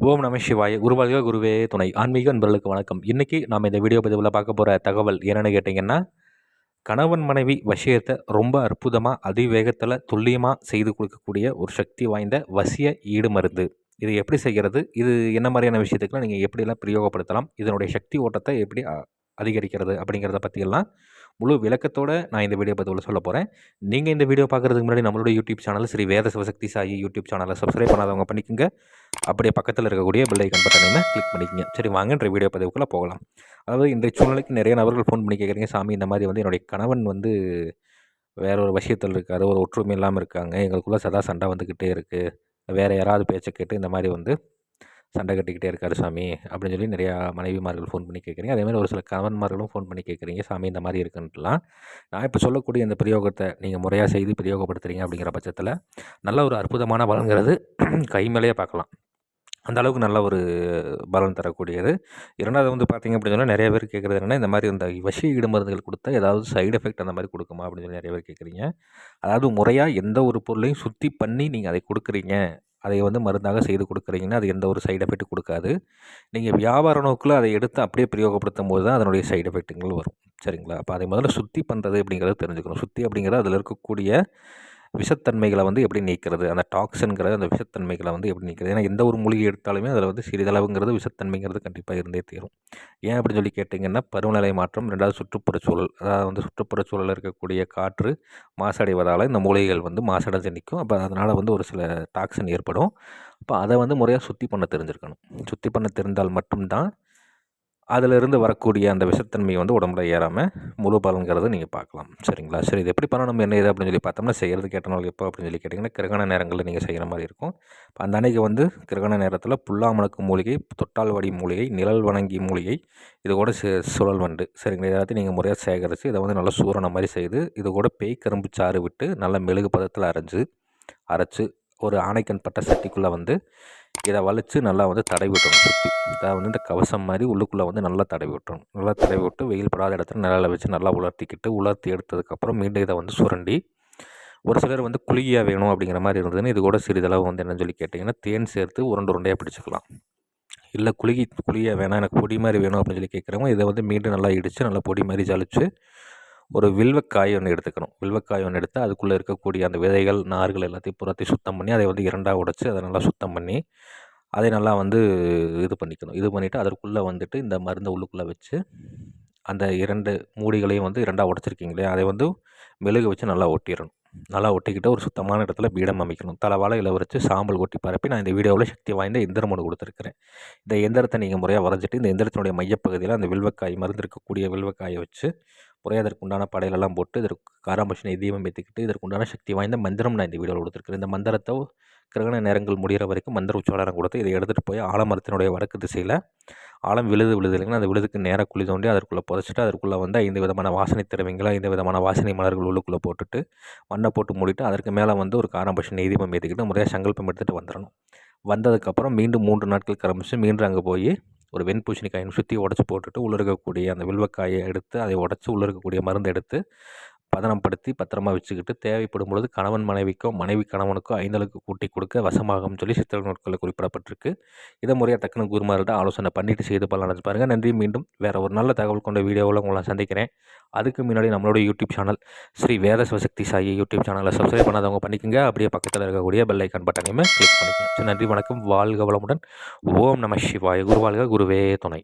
ஓம் நம சிவாய. குருவாழ்க குருவே துணை. ஆன்மீக அன்பர்களுக்கு வணக்கம். இன்றைக்கி நாம் இந்த வீடியோ பதிவில் பார்க்க போகிற தகவல் என்னென்னு கேட்டிங்கன்னா கணவன் மனைவி வசியத்தை ரொம்ப அற்புதமாக அதிவேகத்தில் துல்லியமாக செய்து கொடுக்கக்கூடிய ஒரு சக்தி வாய்ந்த வசிய ஈடு மருந்து. இது எப்படி செய்கிறது? இது என்ன மாதிரியான விஷயத்துக்குலாம் நீங்கள் எப்படிலாம் பிரயோகப்படுத்தலாம்? இதனுடைய சக்தி ஓட்டத்தை எப்படி அதிகரிக்கிறது அப்படிங்கிறத பற்றியெல்லாம் முழு விளக்கத்தோடு நான் இந்த வீடியோ பதிவில் சொல்ல போகிறேன் நீங்கள் இந்த வீடியோ பார்க்குறதுக்கு முன்னாடி நம்மளோட YouTube channel Sri Veda Sivasakthi Sai YouTube சேனலை சப்ஸ்கிரைப் பண்ணாதவங்க பண்ணிக்கோங்க. அப்படியே பக்கத்தில் இருக்கக்கூடிய பெல் ஐக்கன் பட்டனையுமே கிளிக் பண்ணிக்கங்க. சரி வாங்கன்ற வீடியோ பதிவுக்குள்ளே போகலாம். அதாவது இன்றைய சூழ்நிலைக்கு நிறைய நபர்கள் ஃபோன் பண்ணி கேட்குறீங்க சாமி இந்த மாதிரி வந்து என்னுடைய கணவன் வந்து வேற ஒரு விஷயத்தில் இருக்காரு. ஒரு ஒற்றுமை இல்லாமல் இருக்காங்க. எங்களுக்குள்ளே சதா சண்டை வந்துக்கிட்டே இருக்குது வேறு யாராவது பேச்சை கேட்டு இந்த மாதிரி வந்து சண்டை கட்டிக்கிட்டே இருக்காரு சாமி அப்படின்னு சொல்லி நிறையா மனைவிமார்கள் ஃபோன் பண்ணி கேட்குறீங்க. அதே மாதிரி ஒரு சில கணவன்மார்களும் ஃபோன் பண்ணி கேட்குறீங்க. சாமி இந்த மாதிரி இருக்குன்ட்டுலாம். நான் இப்போ சொல்லக்கூடிய இந்த பிரயோகத்தை நீங்கள் முறையாக செய்து பிரயோகப்படுத்துறீங்க அப்படிங்கிற பட்சத்தில் நல்ல ஒரு அற்புதமான பலன்கிறது கை மேலேயே பார்க்கலாம். அந்த அளவுக்கு நல்ல ஒரு பலன் தரக்கூடியது. இரண்டாவது வந்து பார்த்திங்க அப்படின்னு சொன்னால் நிறைய பேர் கேட்குறது என்னென்னா இந்த மாதிரி இந்த வசி ஈடு மருந்துகள் கொடுத்தா ஏதாவது சைடு எஃபெக்ட் அந்த மாதிரி கொடுக்குமா அப்படின்னு சொல்லி நிறைய பேர் கேட்குறீங்க. அதாவது முறையாக எந்த ஒரு பொருளையும் சுத்தி பண்ணி நீங்கள் அதை கொடுக்குறீங்க. அதை வந்து மருந்தாக செய்து கொடுக்குறீங்கன்னா அது எந்த ஒரு சைடு எஃபெக்ட் கொடுக்காது. நீங்கள் வியாபார நோக்கில் அதை எடுத்து அப்படியே பிரயோகப்படுத்தும் போது தான் அதனுடைய சைடு எஃபெக்ட்டுங்களும் வரும். சரிங்களா? அப்போ அதை முதல்ல சுத்தி பண்ணுறது அப்படிங்கிறத தெரிஞ்சுக்கணும். சுத்தி அப்படிங்கிறது அதில் இருக்கக்கூடிய விஷத்தன்மைகளை வந்து எப்படி நீக்கிறது? அந்த டாக்ஸின்கிறது அந்த விஷத்தன்மைகளை வந்து எப்படி நீக்கிறது? ஏன்னா எந்த ஒரு மூலிகை எடுத்தாலுமே அதில் வந்து சிறிதளவுங்கிறது விஷத்தன்மைங்கிறது கண்டிப்பாக இருந்தே தீரும். ஏன் அப்படின்னு சொல்லி கேட்டிங்கன்னா பருவநிலை மாற்றம் ரெண்டாவது சுற்றுப்புற சூழல். அதாவது வந்து சுற்றுப்புற சூழலில் இருக்கக்கூடிய காற்று மாசடைவதால் இந்த மூலிகைகள் வந்து மாசடைஞ்சு நிற்கும் அப்போ அதனால் வந்து ஒரு சில டாக்ஸின் ஏற்படும். அப்போ அதை வந்து முறையாக சுத்தி பண்ண தெரிஞ்சிருக்கணும். சுத்தி பண்ண தெரிந்தால் மட்டும்தான் அதிலிருந்து வரக்கூடிய அந்த விஷத்தன்மை வந்து உடம்புல ஏறாமல் முழு பலன்கிறத நீங்கள் பார்க்கலாம். சரிங்களா? சரி இது எப்படி பண்ணணும் என்ன இது அப்படின்னு சொல்லி பார்த்தோம்னா செய்கிறது கேட்ட நாள் எப்போ அப்படின்னு சொல்லி கேட்டிங்கன்னா கிரகண நேரங்களில் நீங்கள் செய்கிற மாதிரி இருக்கும். இப்போ அந்த அன்னைக்கு வந்து கிரகண நேரத்தில் புல்லாமணக்கு மூலிகை தொட்டால்வடி மூலிகை நிழல் வணங்கி மூலிகை இது கூட சு சுழல் வண்டு. சரிங்களா? எல்லாத்தையும் நீங்கள் முறையாக சேகரித்து இதை வந்து நல்லா சூரணம் மாதிரி செய்து இது கூட பேய் கரும்பு சாறு விட்டு நல்லா மெழுகு பதத்தில் அரைஞ்சு அரைச்சி ஒரு ஆணைக்கண் பட்ட சட்டிக்குள்ளே வந்து இதை வலிச்சு நல்லா வந்து தடவி விட்டணும் சுற்றி இதை வந்து இந்த கவசம் மாதிரி உள்ளுக்குள்ளே வந்து நல்லா தடவி விட்டணும் நல்லா தடவி விட்டு வெயில் படாத இடத்துல நிழலை வச்சு நல்லா உலர்த்திக்கிட்டு உலர்த்தி எடுத்ததுக்கப்புறம் மீண்டும் இதை வந்து சுரண்டி ஒரு சிலர் வந்து குளிகையாக வேணும் அப்படிங்கிற மாதிரி இருந்ததுன்னு இது கூட சிறிதளவு வந்து என்னன்னு சொல்லி கேட்டிங்கன்னா தேன் சேர்த்து உருண்டு உருண்டையாக பிடிச்சிக்கலாம். இல்லை குளிகை குளியாக வேணாம் எனக்கு பொடி மாதிரி வேணும் அப்படின்னு சொல்லி கேட்குறவங்க இதை வந்து மீண்டும் நல்லா இடித்து நல்லா பொடி மாதிரி ஜலிச்சு ஒரு வில்வக்காய் ஒன்று எடுத்துக்கணும். வில்வக்காய் ஒன்று எடுத்து அதுக்குள்ளே இருக்கக்கூடிய அந்த விதைகள் நார்கள் எல்லாத்தையும் புறத்தையும் சுத்தம் பண்ணி அதை வந்து இரண்டாக உடைச்சி அதை நல்லா சுத்தம் பண்ணி அதை நல்லா வந்து இது பண்ணிக்கணும். இது பண்ணிவிட்டு அதற்குள்ளே வந்துட்டு இந்த மருந்தை உள்ளுக்குள்ளே வச்சு அந்த இரண்டு மூடிகளையும் வந்து இரண்டாக உடைச்சிருக்கீங்களே அதை வந்து மெழுகு வச்சு நல்லா ஒட்டிடணும். நல்லா ஒட்டிக்கிட்டு ஒரு சுத்தமான இடத்துல பீடம் அமைக்கணும். தலைவாழை இலை சாம்பல் கொட்டி பரப்பி நான் இந்த வீடியோவில் சக்தி வாய்ந்த எந்திரம் ஒன்று கொடுத்துருக்கிறேன். இந்த எந்திரத்தை நீங்கள் முறையாக வரைஞ்சிட்டு இந்த எந்திரத்தினுடைய மையப்பகுதியில் அந்த வில்வக்காய் மருந்து இருக்கக்கூடிய வில்வக்காயை வச்சு குறைய அதற்கு உண்டான போட்டு இதற்கு காராம்பஷனை தீபம் ஏற்றிக்கிட்டு இதற்கு உண்டான சக்தி வாய்ந்த மந்திரம் நான் இந்த வீடியோவில் கொடுத்துருக்கிறேன். இந்த மந்திரத்தை கிரகண நேரங்கள் முடிகிற வரைக்கும் மந்திர உச்சாரணம் கொடுத்து இதை எடுத்துகிட்டு போய் ஆலமரத்தினுடைய வடக்கு திசையில் ஆழம் விழுது விழுது இல்லைங்கன்னா அந்த விழுதுக்கு நேராக குழி தோண்டி அதற்குள்ளே புதைச்சிட்டு அதற்குள்ளே வந்து ஐந்து விதமான வாசனை திரவியங்களை ஐந்து விதமான வாசனை மலர்கள் உள்ளுக்குள்ளே போட்டுட்டு மண்ணை போட்டு மூடிட்டு அதற்கு மேலே வந்து ஒரு காராம்பஷன் தீபம் ஏற்றிக்கிட்டு முறையாக சங்கல்பம் எடுத்துகிட்டு வந்துடணும். வந்ததுக்கப்புறம் மீண்டும் மூன்று நாட்கள் கிளம்பிச்சு மீண்டும் அங்கே போய் ஒரு வெண்பூசணிக்காயை சுற்றி உடச்சி போட்டுட்டு உள்ள இருக்கக்கூடிய அந்த வில்வக்காயை எடுத்து அதை உடச்சி உள்ளிருக்கக்கூடிய மருந்து எடுத்து பதனப்படுத்தி பத்திரமா வச்சுக்கிட்டு தேவைப்படும் பொழுது கணவன் மனைவிக்கோ மனைவி கணவனுக்கோ ஐந்தளவுக்கு கூட்டி கொடுக்க வசமாகும் சொல்லி சித்திர நாட்களில் குறிப்பிடப்பட்டிருக்கு. இதை முறையாக டக்குனு குருமார்கிட்ட ஆலோசனை பண்ணிட்டு செய்து பலன் நடந்து பாருங்கள் நன்றி மீண்டும் வேறு ஒரு நல்ல தகவல் கொண்ட வீடியோவில் உங்களை சந்திக்கிறேன். அதுக்கு முன்னாடி நம்மளோட YouTube channel Sri Veda Sivasakthi Sai YouTube சேனலை சப்ஸ்கிரைப் பண்ணாதவங்க பண்ணிக்கோங்க. அப்படியே பக்கத்தில் இருக்கக்கூடிய பெல் ஐக்கான் பட்டனையுமே கிளிக் பண்ணிக்கோங்க. நன்றி வணக்கம். வாழ்க வளமுடன். ஓம் நம சிவாய. குருவாழ்க குருவே துணை.